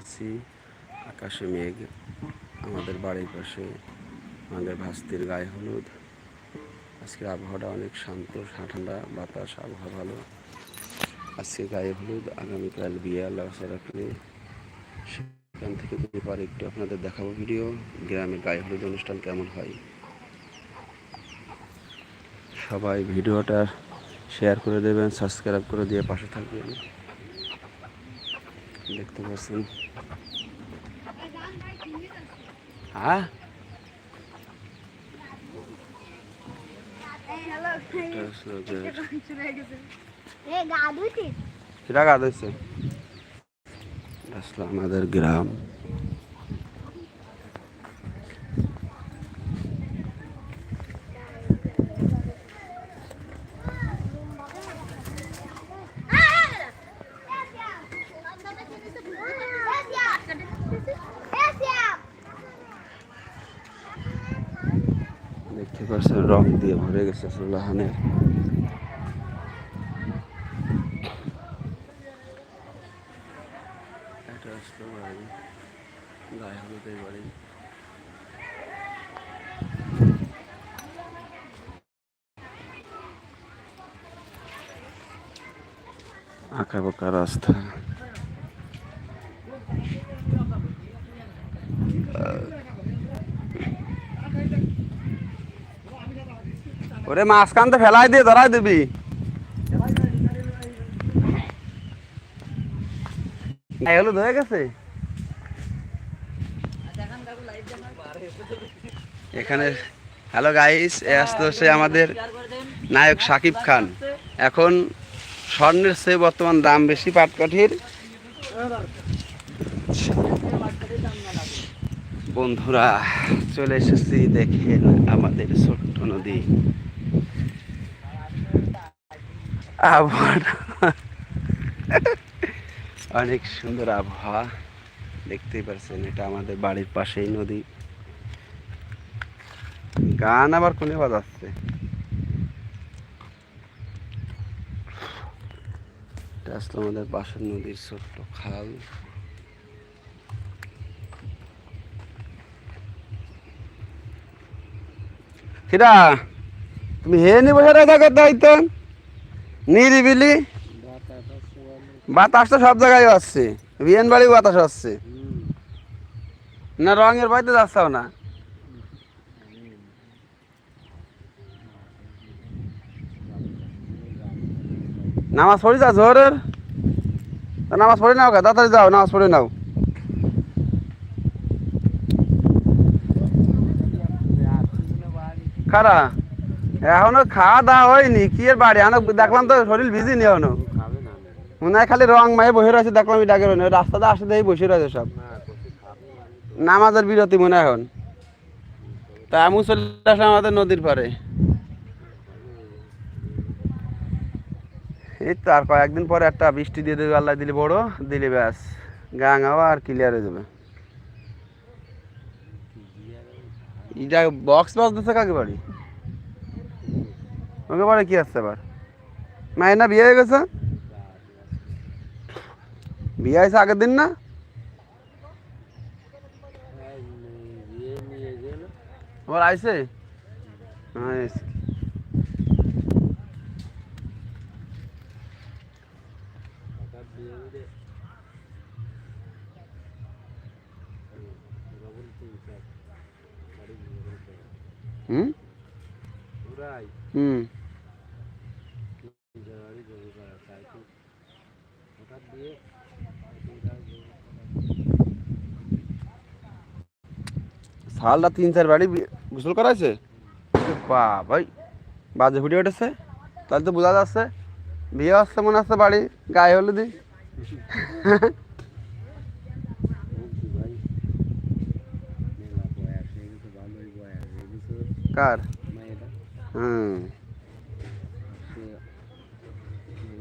আছি, আকাশে মেঘ, আমাদের বাড়ির পাশে আমাদের ভাস্তির গায়ে হলুদ। আজকে আবহাওয়াটা অনেক শান্ত, ঠান্ডা, বাতাস, আবহাওয়া ভালো। আজকে গায়ে হলুদ, আগামীকাল বিয়ে আল্লাহ রাখলে সেখান থেকে এবার একটু আপনাদের দেখাবো ভিডিও, গ্রামে গায়ে হলুদ অনুষ্ঠান কেমন হয়। সবাই ভিডিওটা শেয়ার করে দেবেন, সাবস্ক্রাইব করে দিয়ে পাশে থাকবেন। দেখতে পাচ্ছেন হ্যাঁ? আমাদের গ্রাম দেখতে পাচ্ছেন রং দিয়ে ভরে গেছে সুলাহানের এটা আসলো বাড়ি গায়ে হলুদের বাড়ি আঁকা বাঁকা রাস্তা ওরে মাঝখান তো ফেলাই দিয়ে ধরাই দিবি। হলুদ হয়ে গেছে। এখানে, হ্যালো গাইস এ আসতে হচ্ছে আমাদের নায়ক সাকিব খান। এখন স্বর্ণের চেয়ে বর্তমান দাম বেশি পাটকাঠির। বন্ধুরা, চলে এসেছি দেখেন আমাদের ছোট্ট নদী। আবহাওয়া অনেক সুন্দর আবহাওয়া। দেখতেই পারছেন, এটা আমাদের বাড়ির পাশেই নদী। গান আবার কোনে বাজাচ্ছে? এটা আমাদের পাশের নদীর ছোট্ট খাল। কিরা, তুমি হে নি বসে থাকার দায়িত্ব? নিরিবিলি? বাতাস তো সব জায়গায় আসছে। বিয়েন বাড়ি বাতাস আসছে। না রঙের বাড়িতে যাচ্ছাও না? নামাজ পড়ি যা জোহরের? নামাজ পড়ে নাও তাড়াতাড়ি যাও, নামাজ পড়ে নাও। খারা এখনও খাওয়া দাওয়া হয়নি, কি এর বাড়ি? এখনও দেখলাম তো শরীর ভিজি নি এখনও। মনে হয় খালি রং মায়ে বসে রয়েছে, দেখলাম ডাকে রাস্তাতে আসে দেখি বসে রয়েছে সব। নামাজের বিরতি মনে হয় এখন। তা আমি চলে আসলাম আমাদের নদীর পারে এই তো আর কয়েকদিন পরে একটা বৃষ্টি দিয়ে দেবে, আল্লাহ দিলে বড়, দিলে ব্যাস। গাঙাও আর ক্লিয়ার হয়ে যাবে। এটা বক্স বক্স দিচ্ছে কাকে বাড়ি? ওকে পরে কি আসছে আবার মায়ের না বিয়ে হয়ে গেছে? বিয়ে হয়েছে আগের দিন না? আবার আইসে আইসে। সালটা তিন চার বাড়ি বি- গোসল করাইছে? বা ভাই বাজে ফুটে উঠেছে। তাহলে তো বোঝা যাচ্ছে। বিয়ে আসছে মনে হচ্ছে বাড়ি গায়ে হলে দি কার? হুম।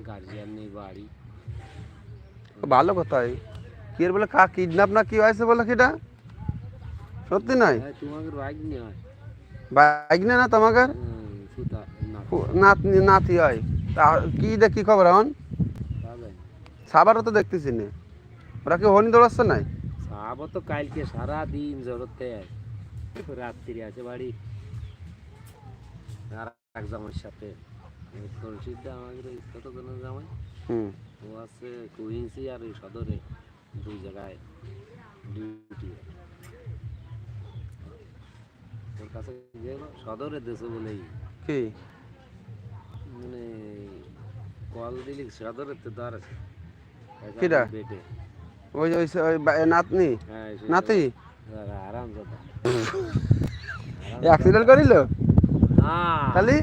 গার্জিয়ান নেই বাড়ি ভালো কথাই কি এর বলে কা কিডন্যাপ না কি হয়েছে বলে কিটা সত্যি নাই তোমাকে বাইক নিয়ে হয়। বাইক না না তোমাকে নাতি। নাতি হয়। তা কি দেখ কি খবর এখন? সাবারও তো দেখতেছি না। ওরা কি হনি দৌড়াচ্ছে নাই? সাবো তো কালকে সারা দিন জড়তে রাত্রি আছে বাড়ি। আর এক জামাইয়ের সাথে। তুলসীদা আমাদের ছোট কোনো জামাই? হুম। ও আছে কুইন্সি আর সদরে দুই জায়গায়। ডিউটি ওর কাছে গেল সদরে দেশে বলেই কি? মানে কল দিলি সদরে তো ধর কিরা? বেটে। ওই ওই নাতনি? হ্যাঁ নাতি? আরাম দাদা অ্যাক্সিডেন্ট করিল? খালি?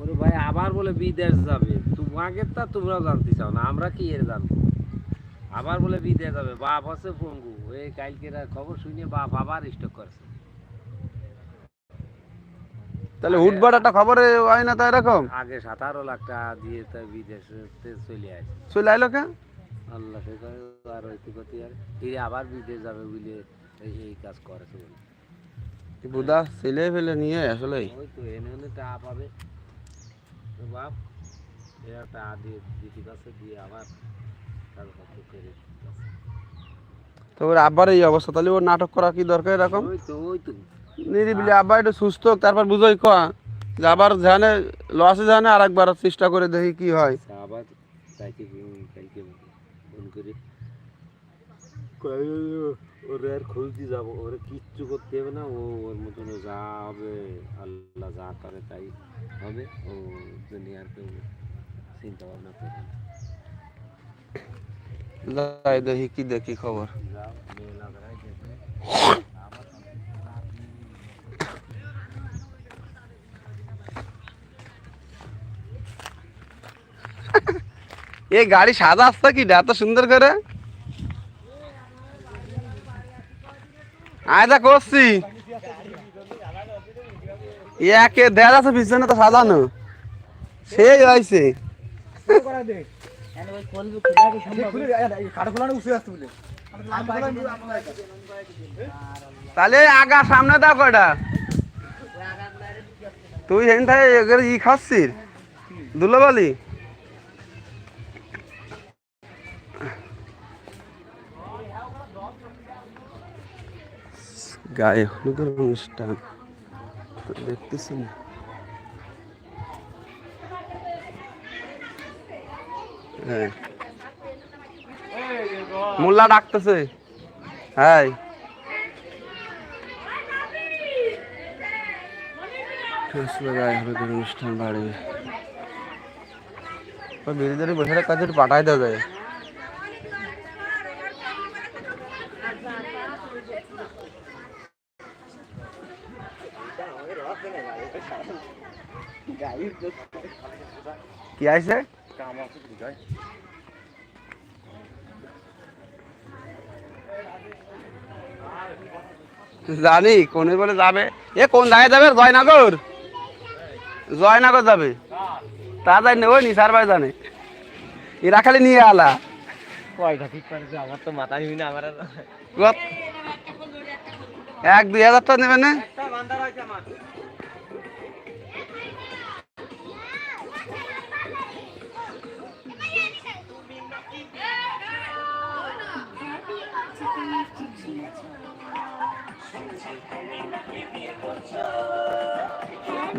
ওরে ভাই আবার বলে বিদেশ যাবে। তোমাকে তা তোমরা জানতে চাও না আমরা কি এর জানব? আবার বলে বিদেশ যাবে বাপ হচ্ছে পঙ্গু। এই কালকে খবর শুনে বাপ আবার স্টক করছে। তাহলে হুটবাট একটা খবরে হয় না তো এরকম? আগে সতেরো লাখ টাকা দিয়ে তো বিদেশে চলে আসে চলে আইলো কে? আল্লাহ সে করে আর হইতে করতে আর ফিরে আবার বিদেশ যাবে বলে এই কাজ করেছে বলে। বুদা ছেলে ফেলে নিয়ে আসলে। ওই তো এনে এনে টাকা পাবে। বাপ এরা টাকা দিয়ে দিদি কাছে দিয়ে আবার কাগজপত্র করে দিতেছে। তো ওর আব্বার এই অবস্থা তাহলে ওর নাটক করা কি দরকার এরকম? ওই তো ওই তো। নিরিবিলি আব্বা একটু সুস্থ তারপর বুঝোই কয়া যে আবার জানে লসে জানে আর একবার চেষ্টা করে দেখি কি হয়। আবার তাইকে ফোন করে। ওরে আর খোঁজ দিয়ে যাব ওরে কিচ্ছু করতে হবে না ও ওর মতন যা হবে আল্লাহ যা করে তাই হবে ও দুনিয়ার কেউ চিন্তা ভাবনা করে না। যাই দেখি কি দেখি খবর যাও মেলা ধরাই দেখবে এই গাড়ি সাদা আসছে কি এত সুন্দর করে? আয়দা করছি। একে দেড় আছে, পিছনে তো সাজানো। সেই হয়েছে। তাহলে আগা সামনে দাও কয়টা? তুই হেন থাকে ই খাচ্ছিস? দুলোবালি? গায়ে হলুদের অনুষ্ঠান। দেখতেছি না। হ্যাঁ। মোল্লা ডাকতেছে। হ্যাঁ গায়ে হলুদের অনুষ্ঠান বাড়ি। বিরোধীদের বসে কাছে পাঠাই দেওয়া যায় কি আছে? জানি কোন বলে যাবে? এ কোন জায়গায় যাবে? জয়নগর। জয়নগর যাবে। তা যাই নি সার ভাই জানে। এরা খালি নিয়ে আলা? এক দুই হাজার টাকা নেবে না?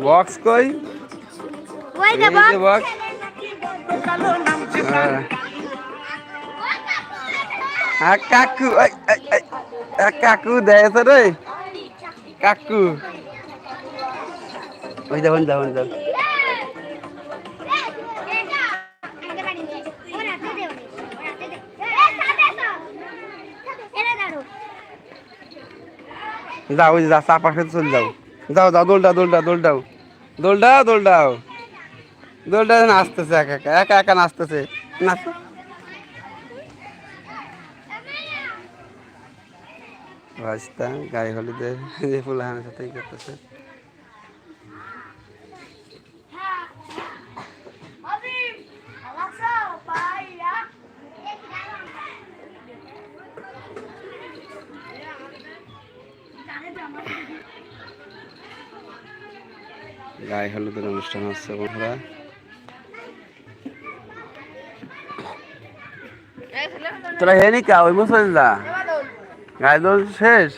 বক্স কই? ওই এই যে যে বক্স হ্যাঁ। হ্যাঁ কাকু কাকু দেয়ছে রে। কাকু। ওই দেখুন দেখুন দেখুন। যাও ওই যে যা, চা পাশে চলে যাও। যাও যাও দোলটা দোলটা দোলটাও দোলটা দোলটাও দোলটা নাচতেছে এক একা একা একা নাচতেছে। নাচ। রাস্তা গায়ে ফুলহানের ফুলাহানের সাথেই করতেছে। গায়ে হলুদের অনুষ্ঠান হচ্ছে বন্ধুরা। তোরা হে নিকা ওই মুসলিম যা গায়ে দোল শেষ?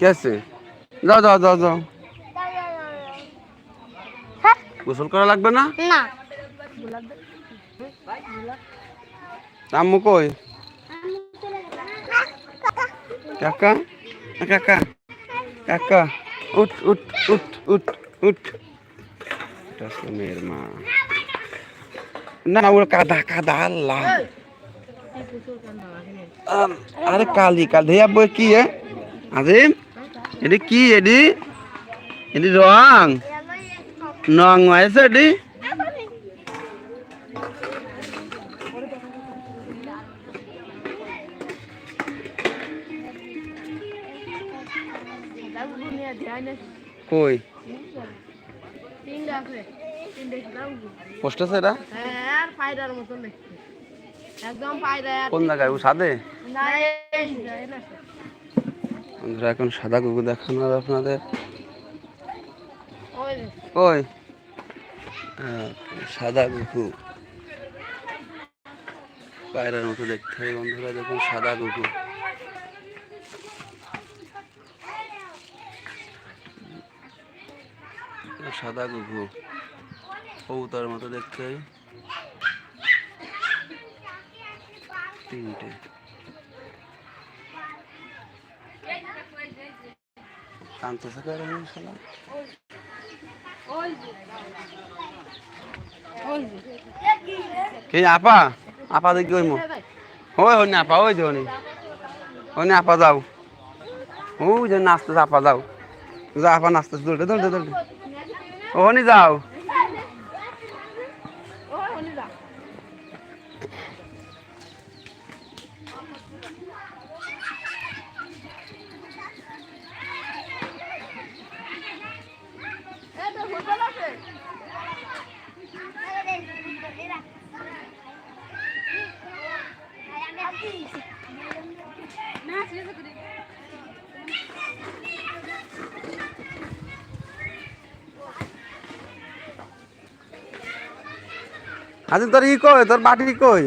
কে আছে যাও যাও যাও যাও গোসল করা লাগবে না না আম্মু কই কাকা কাকা কাকা উঠ উঠ উঠ উঠ উঠ এটা আসলে মেয়ের মা না না ওর কাদা কাদা আল্লাহ আম, আরে কালি কাল ধেয়া বই কি এ আজিম এডি কি এডি এডি রং। নং আছে এডি কই? পোস্ট আছে এটা? কোন জায়গায়? ও সাদে না বন্ধুরা এখন সাদা কুকুর দেখানো হবে আপনাদের। ওই। যে, সাদা কুকু পায়রার মতো দেখতে হয় বন্ধুরা দেখুন সাদা কুকু সাদা কুকু কবুতর মতো দেখতে হয় তিনটে। শালা ওই যে। কে আপা? আপা দেখি ওই মো। ওই হই না আপা, ওই যে হনি ওই না আপা, যাও। ওই যে নাচতে আপা যাও। যা, আপা নাচতে দৌড়ে দৌড়ে দৌড়ে। ওহনি যাও। আজি তোর ই কই তোর বাটি কই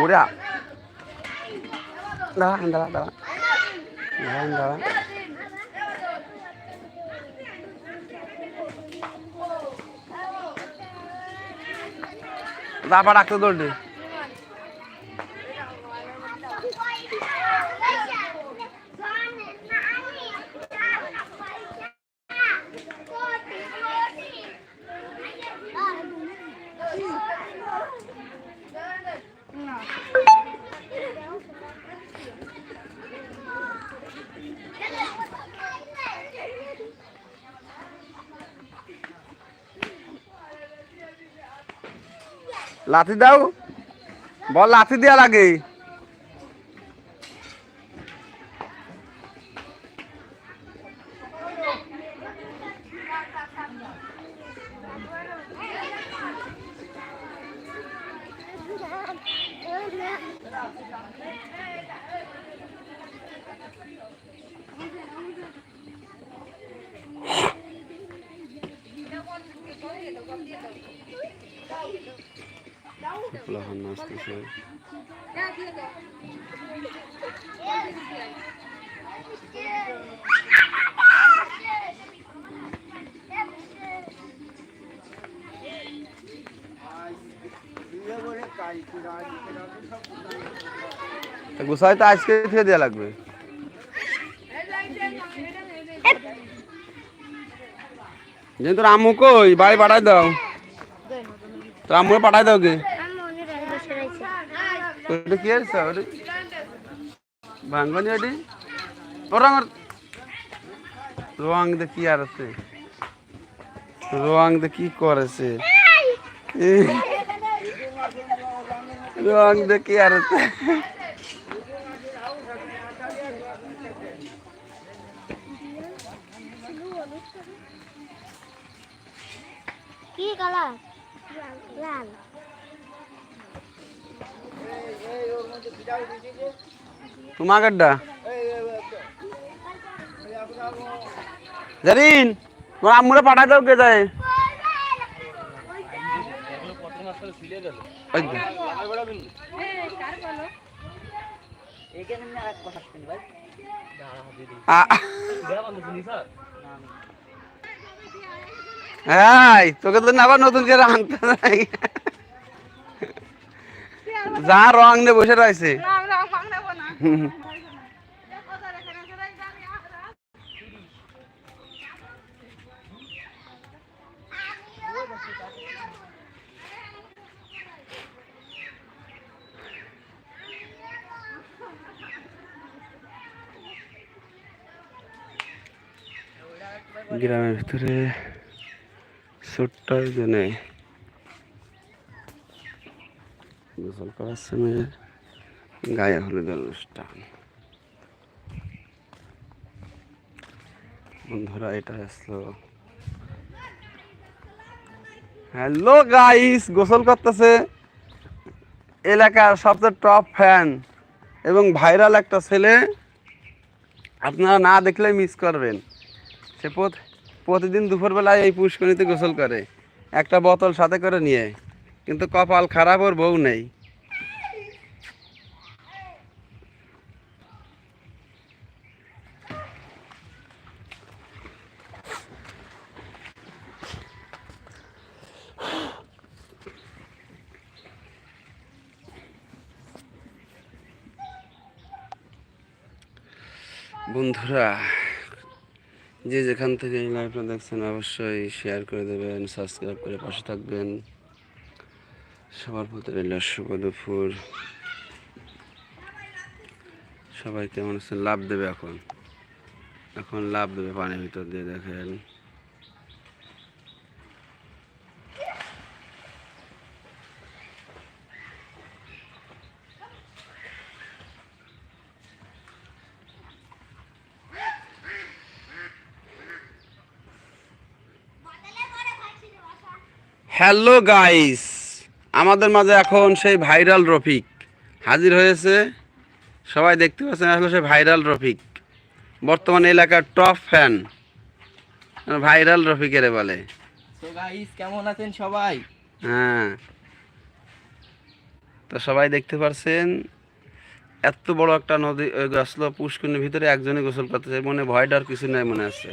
ওরে দাঁড়া দাঁড়া দাঁড়া। দাঁড়া দাঁড়া। দাপা ডাকতে দৌড়ে লাথি দাও। বল লাথি দেওয়া লাগে লহন নাচতেছে গুছাই তো আজকে থেকে দেওয়া লাগবে যে তোর আম্মু কই বাড়ি পাঠাই দাও তোর আম্মু পাঠাই দাও কে ওটা কি আছে? ওটা ভাঙ্গনি ওটি রং রং দে কি আর আছে? রং দে কি করেছে? রং দে কি আর আছে? কি কালার? লাল। গাড্ডা জারিন তোমার আম্মুরে পাঠাই দাও কে যায়? তোকে তো আবার নতুন করে আনতে যা রং নিয়ে বসে রয়েছে। গ্রামের ভিতরে ছোট্ট জনে করার সময় গায়ে অনুষ্ঠান বন্ধুরা, এটা আসলো। হ্যালো গাইস, গোসল করতেছে। এলাকার সবচেয়ে টপ ফ্যান এবং ভাইরাল একটা ছেলে। আপনারা না দেখলে মিস করবেন। সে প্রত- প্রতিদিন দুপুরবেলায় এই পুষ্করিণীতে গোসল করে। একটা বোতল সাথে করে নিয়ে। কিন্তু কপাল খারাপ, ওর বউ নেই। বন্ধুরা, যে যেখান থেকে এই লাইভটা দেখছেন অবশ্যই শেয়ার করে দেবেন সাবস্ক্রাইব করে পাশে থাকবেন। সবার প্রতি রইল শুভ দুপুর। সবাই কেমন আছে লাভ দেবে এখন। এখন লাভ দেবে পানির ভিতর দিয়ে, দেখেন। হ্যালো গাইস আমাদের মাঝে এখন সেই ভাইরাল রফিক হাজির হয়েছে। সবাই দেখতে পাচ্ছেন আসলে সেই ভাইরাল রফিক। বর্তমানে এলাকার টপ ফ্যান ভাইরাল রফিকের বলে। গাইস কেমন আছেন সবাই? হ্যাঁ। তো সবাই দেখতে পারছেন এত বড় একটা নদী আসলো পুষ্করিণীর ভিতরে একজনই গোসল করতেছে মনে ভয় ডর কিছু নাই মনে আছে।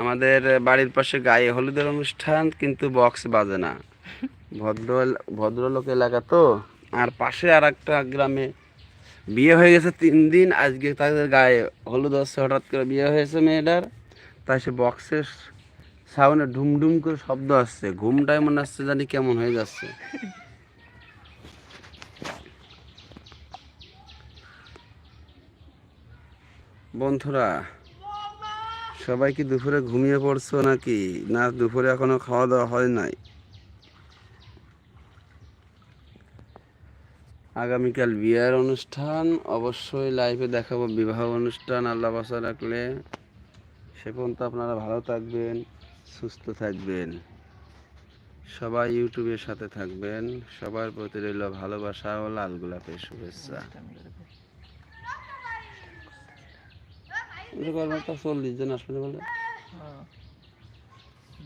আমাদের বাড়ির পাশে গায়ে হলুদের অনুষ্ঠান, কিন্তু বক্স বাজে না। ভদ্র ভদ্রলোক এলাকা তো। আর পাশে আর একটা গ্রামে বিয়ে হয়ে গেছে তিন দিন, আজকে তাদের গায়ে হলুদ হচ্ছে, হঠাৎ করে বিয়ে হয়েছে মেয়েটার। তাই সে বক্সের সাউন্ডে ঢুমঢুম করে শব্দ আসছে। ঘুমটাই মনে আসছে জানি কেমন হয়ে যাচ্ছে। বন্ধুরা সবাই কি দুপুরে ঘুমিয়ে পড়ছো নাকি? না, দুপুরে এখনও খাওয়া দাওয়া হয় নাই। আগামীকাল বিয়ের অনুষ্ঠান, অবশ্যই লাইভে দেখাবো বিবাহ অনুষ্ঠান, আল্লাহ বাসা রাখলে। সে পর্যন্ত আপনারা ভালো থাকবেন, সুস্থ থাকবেন। সবাই ইউটিউবের সাথে থাকবেন। সবার প্রতি রইল ভালোবাসা ও লাল গোলাপের শুভেচ্ছা। চল্লিশ জন আসবে বলে?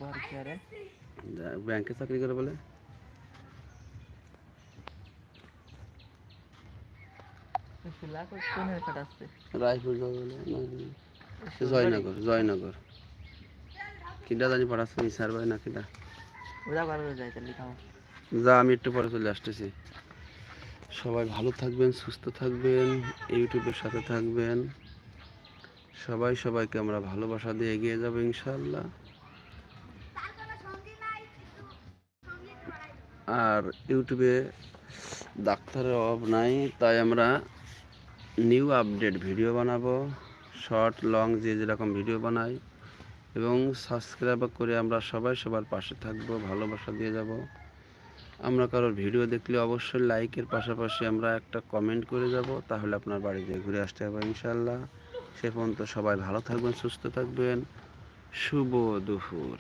বরকেয়ারে ব্যাংকে চাকরি করে বলে। রায়পুর। জয়নগর জয়নগর। জানি পড়াচ্ছে নিসার ভাই না যা আমি একটু পরে চলে আসতেছি। সবাই ভালো থাকবেন সুস্থ থাকবেন ইউটিউবের সাথে থাকবেন। সবাই সবাইকে আমরা ভালোবাসা দিয়ে এগিয়ে যাব ইনশাল্লাহ আর ইউটিউবে ডাক্তারের অভাব নাই, তাই আমরা নিউ আপডেট ভিডিও বানাবো, শর্ট, লং, যে যেরকম ভিডিও বানাই। এবং সাবস্ক্রাইব করে আমরা সবাই সবার পাশে থাকব, ভালোবাসা দিয়ে যাব। আমরা কারোর ভিডিও দেখলে অবশ্যই লাইকের পাশাপাশি আমরা একটা কমেন্ট করে যাব, তাহলে আপনার বাড়িতে ঘুরে আসতে হবে ইনশাল্লাহ সে পর্যন্ত সবাই ভালো থাকবেন সুস্থ থাকবেন। শুভ দুপুর।